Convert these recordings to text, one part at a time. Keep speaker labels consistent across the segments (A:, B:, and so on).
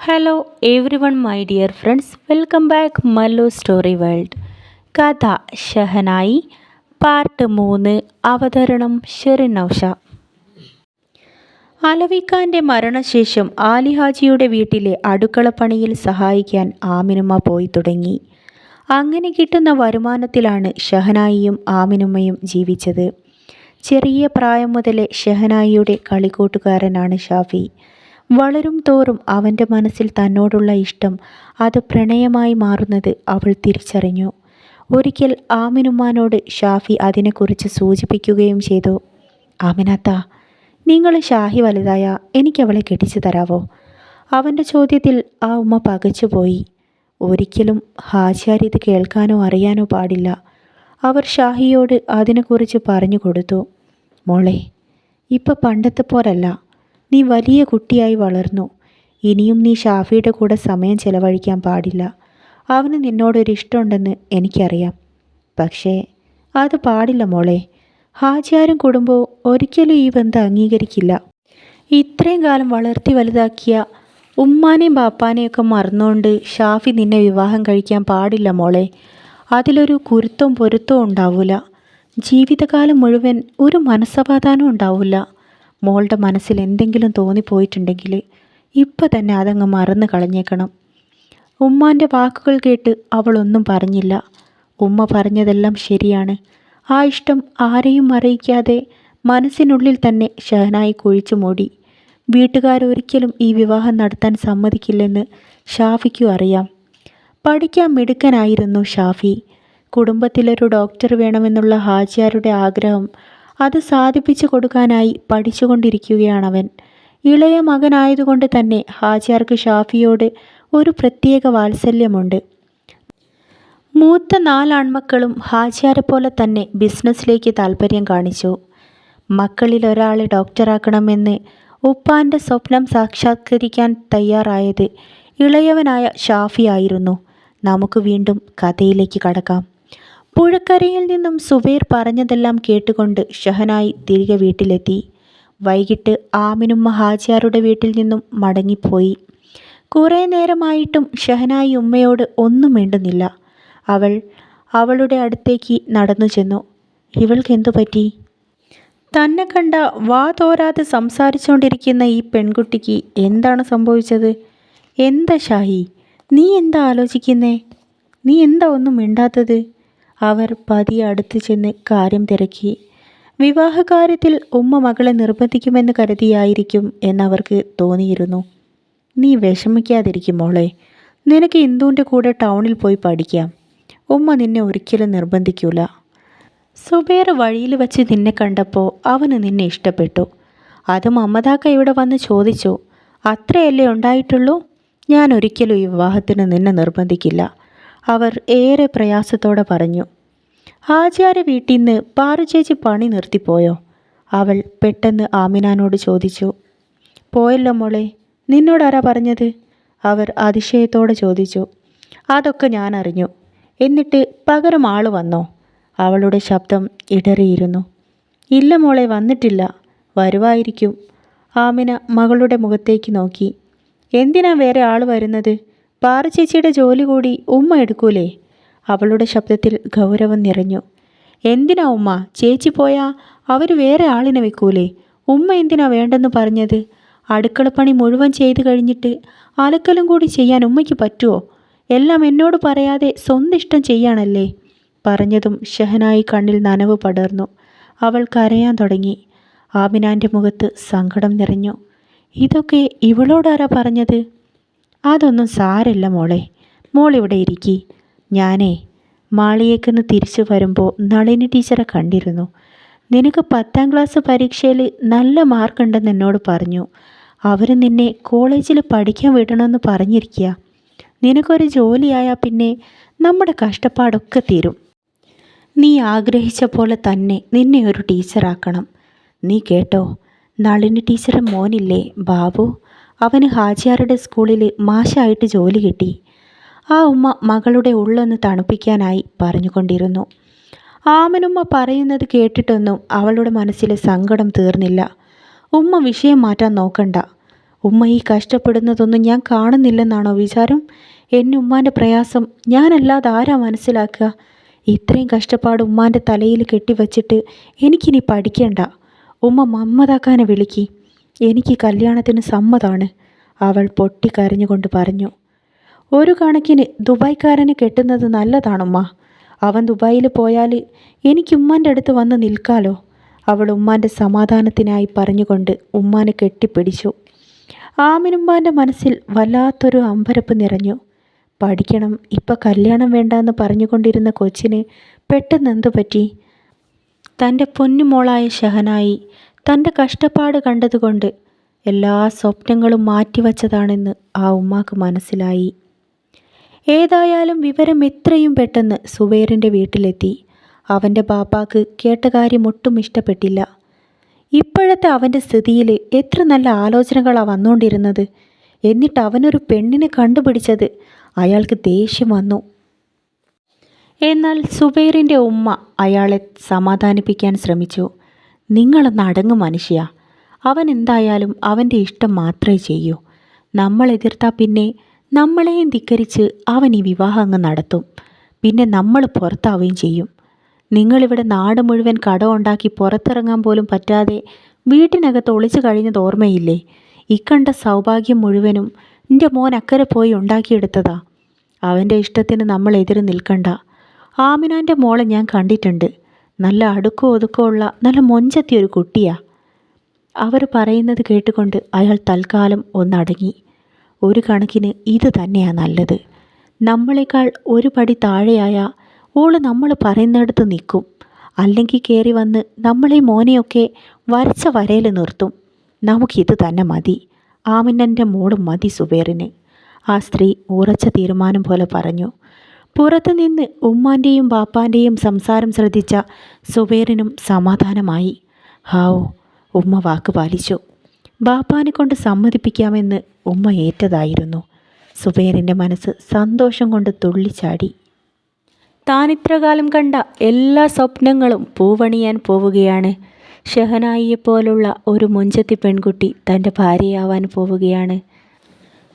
A: Hello everyone my dear friends welcome back Mallu story world കഥ Shehnai part മൂന്ന് അവതരണം ഷെറിൻ ഔഷ അലവിഖാന്റെ മരണശേഷം ആലിഹാജിയുടെ വീട്ടിലെ അടുക്കളപ്പണിയിൽ സഹായിക്കാൻ ആമിനുമ്മ പോയി തുടങ്ങി. അങ്ങനെ കിട്ടുന്ന വരുമാനത്തിലാണ് ഷഹനായിയും ആമിനുമ്മയും ജീവിച്ചത്. ചെറിയ പ്രായം മുതലേ ഷഹനായിയുടെ കളിക്കൂട്ടുകാരനാണ് ഷാഫി. വളരും തോറും അവന്റെ മനസ്സിൽ തന്നോടുള്ള ഇഷ്ടം അത് പ്രണയമായി മാറുന്നത് അവൾ തിരിച്ചറിഞ്ഞു. ഒരിക്കൽ ആമിനുമ്മാനോട് ഷാഫി അതിനെക്കുറിച്ച് സൂചിപ്പിക്കുകയും ചെയ്തു. ആമിനാത്ത നിങ്ങൾ ഷാഹി വലുതായ എനിക്കവളെ കെട്ടിച്ചു തരാവോ? അവന്റെ ചോദ്യത്തിൽ ആ ഉമ്മ പകച്ചുപോയി. ഒരിക്കലും ഹാജിയാർ ഇത് കേൾക്കാനോ അറിയാനോ പാടില്ല. അവർ ഷാഹിയോട് അതിനെക്കുറിച്ച് പറഞ്ഞു കൊടുത്തു. മോളെ ഇപ്പം പണ്ടത്തെ പോലല്ല നീ വലിയ കുട്ടിയായി വളർന്നു. ഇനിയും നീ ഷാഫിയുടെ കൂടെ സമയം ചെലവഴിക്കാൻ പാടില്ല. അവന് നിന്നോടൊരു ഇഷ്ടമുണ്ടെന്ന് എനിക്കറിയാം. പക്ഷേ അത് പാടില്ല മോളെ. ഹാജിയാരും കുടുംബവും ഒരിക്കലും ഈ ബന്ധം അംഗീകരിക്കില്ല. ഇത്രയും കാലം വളർത്തി വലുതാക്കിയ ഉമ്മാനെയും ബാപ്പാനെയൊക്കെ മറന്നുകൊണ്ട് ഷാഫി നിന്നെ വിവാഹം കഴിക്കാൻ പാടില്ല മോളെ. അതിലൊരു കുരുത്തവും പൊരുത്തവും ഉണ്ടാവില്ല ജീവിതകാലം മുഴുവൻ ഒരു മനസ്സമാധാനവും ഉണ്ടാവില്ല മോളുടെ മനസ്സിൽ എന്തെങ്കിലും തോന്നിപ്പോയിട്ടുണ്ടെങ്കിൽ ഇപ്പം തന്നെ അതങ്ങ് മറന്നു കളഞ്ഞേക്കണം. ഉമ്മാന്റെ വാക്കുകൾ കേട്ട് അവളൊന്നും പറഞ്ഞില്ല. ഉമ്മ പറഞ്ഞതെല്ലാം ശരിയാണ്. ആ ഇഷ്ടം ആരെയും അറിയിക്കാതെ മനസ്സിനുള്ളിൽ തന്നെ ഷഹനായി കുഴിച്ചു മൂടി. വീട്ടുകാരൊരിക്കലും ഈ വിവാഹം നടത്താൻ സമ്മതിക്കില്ലെന്ന് ഷാഫിക്കും അറിയാം. പഠിക്കാൻ മിടുക്കനായിരുന്നു ഷാഫി. കുടുംബത്തിലൊരു ഡോക്ടർ വേണമെന്നുള്ള ഹാജിയാരുടെ ആഗ്രഹം അത് സാധിപ്പിച്ചു കൊടുക്കാനായി പഠിച്ചുകൊണ്ടിരിക്കുകയാണവൻ. ഇളയ മകനായതുകൊണ്ട് തന്നെ ഹാജിയാർക്ക് ഷാഫിയോട് ഒരു പ്രത്യേക വാത്സല്യമുണ്ട്. മൂത്ത നാലാൺമക്കളും ഹാജിയാരെ പോലെ തന്നെ ബിസിനസ്സിലേക്ക് താല്പര്യം കാണിച്ചു. മക്കളിൽ ഒരാളെ ഡോക്ടറാക്കണമെന്ന് ഉപ്പാന്റെ സ്വപ്നം സാക്ഷാത്കരിക്കാൻ തയ്യാറായത് ഇളയവനായ ഷാഫിയായിരുന്നു. നമുക്ക് വീണ്ടും കഥയിലേക്ക് കടക്കാം. പുഴക്കരയിൽ നിന്നും സുബൈർ പറഞ്ഞതെല്ലാം കേട്ടുകൊണ്ട് ഷഹനായി തിരികെ വീട്ടിലെത്തി. വൈകിട്ട് ആമിനും ഹാജിയാറുടെ വീട്ടിൽ നിന്നും മടങ്ങിപ്പോയി. കുറേ നേരമായിട്ടും ഷഹനായി ഉമ്മയോട് ഒന്നും മിണ്ടുന്നില്ല. അവൾ അവളുടെ അടുത്തേക്ക് നടന്നു ചെന്നു. ഇവൾക്ക് എന്തു പറ്റി? തന്നെ കണ്ട വാ തോരാതെ സംസാരിച്ചുകൊണ്ടിരിക്കുന്ന ഈ പെൺകുട്ടിക്ക് എന്താണ് സംഭവിച്ചത്? എന്താ ഷാഹി? നീ എന്താ ആലോചിക്കുന്നേ? നീ എന്താ ഒന്നും മിണ്ടാത്തത്? അവർ പതി അടുത്ത് ചെന്ന് കാര്യം തിരക്കി. വിവാഹകാര്യത്തിൽ ഉമ്മ മകളെ നിർബന്ധിക്കുമെന്ന് കരുതിയായിരിക്കും എന്നവർക്ക് തോന്നിയിരുന്നു. നീ വിഷമിക്കാതിരിക്കും മോളെ. നിനക്ക് ഇന്ദുവിന്റെ കൂടെ ടൗണിൽ പോയി പഠിക്കാം. ഉമ്മ നിന്നെ ഒരിക്കലും നിർബന്ധിക്കൂല. സുബേർ വഴിയിൽ വച്ച് നിന്നെ കണ്ടപ്പോൾ അവന് നിന്നെ ഇഷ്ടപ്പെട്ടു. അത് മമതാക്ക ഇവിടെ വന്ന് ചോദിച്ചു അത്രയല്ലേ ഉണ്ടായിട്ടുള്ളൂ? ഞാൻ ഒരിക്കലും ഈ വിവാഹത്തിന് നിന്നെ നിർബന്ധിക്കില്ല. അവർ ഏറെ പ്രയാസത്തോടെ പറഞ്ഞു ആചാര്യ വീട്ടിൽ നിന്ന് പാറു ചേച്ചി പണി നിർത്തിപ്പോയോ? അവൾ പെട്ടെന്ന് ആമിനാനോട് ചോദിച്ചു പോയല്ലോ മോളെ നിന്നോടാരാ പറഞ്ഞത്? അവർ അതിശയത്തോടെ ചോദിച്ചു അതൊക്കെ ഞാൻ അറിഞ്ഞു എന്നിട്ട് പകരം ആൾ വന്നോ? അവളുടെ ശബ്ദം ഇടറിയിരുന്നു. ഇല്ല മോളെ വന്നിട്ടില്ല. വരുവായിരിക്കും. ആമിന മകളുടെ മുഖത്തേക്ക് നോക്കി എന്തിനാ വേറെ ആൾ വരുന്നത്? പാറു ചേച്ചിയുടെ ജോലി കൂടി ഉമ്മ എടുക്കൂലേ? അവളുടെ ശബ്ദത്തിൽ ഗൗരവം നിറഞ്ഞു. എന്തിനാ ഉമ്മ? ചേച്ചി പോയാ അവർ വേറെ ആളിനെ വെക്കൂലേ? ഉമ്മ എന്തിനാ വേണ്ടെന്ന് പറഞ്ഞത്? അടുക്കളപ്പണി മുഴുവൻ ചെയ്തു കഴിഞ്ഞിട്ട് അലക്കലും കൂടി ചെയ്യാൻ ഉമ്മയ്ക്ക് പറ്റുമോ എല്ലാം എന്നോട് പറയാതെ സ്വന്തം ഇഷ്ടം ചെയ്യാണല്ലേ പറഞ്ഞതും ഷഹനായി കണ്ണിൽ നനവ് പടർന്നു. അവൾ കരയാൻ തുടങ്ങി. ആമിനാന്റെ മുഖത്ത് സങ്കടം നിറഞ്ഞു. ഇതൊക്കെ ഇവളോടാരാ പറഞ്ഞത്? അതൊന്നും സാരല്ല മോളെ. മോളിവിടെ ഇരിക്കി. ഞാനേ മാളിയേക്കെന്ന് തിരിച്ചു വരുമ്പോൾ നളിനി ടീച്ചറെ കണ്ടിരുന്നു. നിനക്ക് പത്താം ക്ലാസ് പരീക്ഷയിൽ നല്ല മാർക്കുണ്ടെന്ന് എന്നോട് പറഞ്ഞു. അവർ നിന്നെ കോളേജിൽ പഠിക്കാൻ വിടണമെന്ന് പറഞ്ഞിരിക്കുക നിനക്കൊരു ജോലിയായാൽ പിന്നെ നമ്മുടെ കഷ്ടപ്പാടൊക്കെ തീരും. നീ ആഗ്രഹിച്ച പോലെ തന്നെ നിന്നെ ഒരു ടീച്ചറാക്കണം. നീ കേട്ടോ നളിനി ടീച്ചറെ മോനില്ലേ ബാബു? അവന് ഹാജിയാരുടെ സ്കൂളിൽ മാഷായിട്ട് ജോലി കിട്ടി. ആ ഉമ്മ മകളുടെ ഉള്ളൊന്ന് തണുപ്പിക്കാനായി പറഞ്ഞുകൊണ്ടിരുന്നു. ആമനുമ്മ പറയുന്നത് കേട്ടിട്ടൊന്നും അവളുടെ മനസ്സിലെ സങ്കടം തീർന്നില്ല. ഉമ്മ വിഷയം മാറ്റാൻ നോക്കണ്ട. ഉമ്മ ഈ കഷ്ടപ്പെടുന്നതൊന്നും ഞാൻ കാണുന്നില്ലെന്നാണോ വിചാരം? എന്നെ ഉമ്മാന്റെ പ്രയാസം ഞാനല്ലാതെ ആരാ മനസ്സിലാക്കുക? ഇത്രയും കഷ്ടപ്പാട് ഉമ്മാന്റെ തലയിൽ കെട്ടിവച്ചിട്ട് എനിക്കിനി പഠിക്കണ്ട. ഉമ്മ മമ്മതാക്കാനെ വിളിക്കി. എനിക്ക് കല്യാണത്തിന് സമ്മതമാണ് അവൾ പൊട്ടിക്കരഞ്ഞുകൊണ്ട് പറഞ്ഞു ഒരു കണക്കിന് ദുബായ്ക്കാരനെ കെട്ടുന്നത് നല്ലതാണുമ്മ. അവൻ ദുബായിൽ പോയാൽ എനിക്ക് ഉമ്മാന്റെ അടുത്ത് വന്ന് നിൽക്കാലോ. അവൾ ഉമ്മാന്റെ സമാധാനത്തിനായി പറഞ്ഞുകൊണ്ട് ഉമ്മാനെ കെട്ടിപ്പിടിച്ചു. ആമിനുമ്മാന്റെ മനസ്സിൽ വല്ലാത്തൊരു അമ്പരപ്പ് നിറഞ്ഞു. പഠിക്കണം ഇപ്പം കല്യാണം വേണ്ടെന്ന് പറഞ്ഞുകൊണ്ടിരുന്ന കൊച്ചിന് പെട്ടെന്ന് എന്തു പറ്റി? തന്റെ പൊന്നുമോളായ ഷഹനായി തന്റെ കഷ്ടപ്പാട് കണ്ടതുകൊണ്ട് എല്ലാ സ്വപ്നങ്ങളും മാറ്റിവച്ചതാണെന്ന് ആ ഉമ്മാക്ക് മനസ്സിലായി. ഏതായാലും വിവരം എത്രയും പെട്ടെന്ന് സുബൈറിന്റെ വീട്ടിലെത്തി. അവന്റെ ബാപ്പാക്ക് കേട്ട കാര്യം ഒട്ടും ഇഷ്ടപ്പെട്ടില്ല. ഇപ്പോഴത്തെ അവന്റെ സ്ഥിതിയിൽ എത്ര നല്ല ആലോചനകളാണ് വന്നുകൊണ്ടിരുന്നത്. എന്നിട്ട് അവനൊരു പെണ്ണിനെ കണ്ടുപിടിച്ചത് അയാൾക്ക് ദേഷ്യം വന്നു. എന്നാൽ സുബൈറിന്റെ ഉമ്മ അയാളെ സമാധാനിപ്പിക്കാൻ ശ്രമിച്ചു. നിങ്ങളൊന്ന് അടങ്ങ് മനുഷ്യ. അവൻ എന്തായാലും അവന്റെ ഇഷ്ടം മാത്രമേ ചെയ്യൂ. നമ്മൾ എതിർത്താൽ പിന്നെ നമ്മളെയും ധിക്കരിച്ച് അവൻ ഈ വിവാഹം അങ്ങ് നടത്തും. പിന്നെ നമ്മൾ പുറത്താവുകയും ചെയ്യും. നിങ്ങളിവിടെ നാട് മുഴുവൻ കടം ഉണ്ടാക്കി പുറത്തിറങ്ങാൻ പോലും പറ്റാതെ വീട്ടിനകത്ത് ഒളിച്ചു കഴിഞ്ഞത് ഓർമ്മയില്ലേ? ഇക്കണ്ട സൗഭാഗ്യം മുഴുവനും നിന്റെ മോൻ അക്കരെ പോയി ഉണ്ടാക്കിയെടുത്തതാ. അവന്റെ ഇഷ്ടത്തിന് നമ്മൾ എതിർ നിൽക്കണ്ട. ആമിനാന്റെ മോളെ ഞാൻ കണ്ടിട്ടുണ്ട്. നല്ല അടുക്കോ ഒതുക്കോ ഉള്ള നല്ല മൊഞ്ചത്തിയ ഒരു കുട്ടിയാ. അവർ പറയുന്നത് കേട്ടുകൊണ്ട് അയാൾ തൽക്കാലം ഒന്നടങ്ങി. ഒരു കണക്കിന് ഇത് തന്നെയാണ് നല്ലത്. നമ്മളെക്കാൾ ഒരു പടി താഴെയായ ഓൾ നമ്മൾ പറയുന്നിടത്ത് നിൽക്കും അല്ലെങ്കിൽ കയറി വന്ന് നമ്മളെ മോനെയൊക്കെ വരച്ച വരയിൽ നിർത്തും. നമുക്കിത് തന്നെ മതി. ആമിനന്റെ മോളും മതി സുബേറിന്. ആ സ്ത്രീ ഉറച്ച തീരുമാനം പോലെ പറഞ്ഞു. പുറത്തു നിന്ന് ഉമ്മാന്റെയും ബാപ്പാന്റെയും സംസാരം ശ്രദ്ധിച്ച സുബേറിനും സമാധാനമായി. ഹാവോ ഉമ്മ വാക്ക് പാലിച്ചു. ബാപ്പാനെ കൊണ്ട് സമ്മതിപ്പിക്കാമെന്ന് ഉമ്മ ഏറ്റതായിരുന്നു. സുബേറിന്റെ മനസ്സ് സന്തോഷം കൊണ്ട് തുള്ളിച്ചാടി. താനിത്രകാലം കണ്ട എല്ലാ സ്വപ്നങ്ങളും പൂവണിയാൻ പോവുകയാണ്. ഷെഹനായിയെപ്പോലുള്ള ഒരു മുഞ്ചത്തി പെൺകുട്ടി തന്റെ ഭാര്യയാവാൻ പോവുകയാണ്.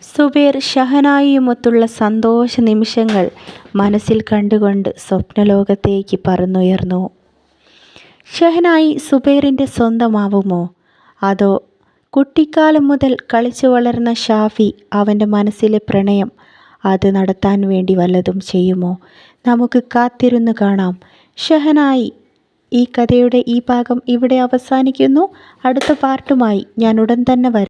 A: സുബേർ ഷഹനായിയുമൊത്തുള്ള സന്തോഷ നിമിഷങ്ങൾ മനസ്സിൽ കണ്ടുകൊണ്ട് സ്വപ്നലോകത്തേക്ക് പറന്നുയർന്നു. ഷഹനായി സുബൈറിന്റെ സ്വന്തമാവുമോ? അതോ കുട്ടിക്കാലം മുതൽ കളിച്ചു വളർന്ന ഷാഫി അവന്റെ മനസ്സിലെ പ്രണയം അത് നടത്താൻ വേണ്ടി വല്ലതും ചെയ്യുമോ? നമുക്ക് കാത്തിരുന്നു കാണാം. ഷഹനായി ഈ കഥയുടെ ഈ ഭാഗം ഇവിടെ അവസാനിക്കുന്നു. അടുത്ത പാർട്ടുമായി ഞാൻ ഉടൻ തന്നെ വരാം.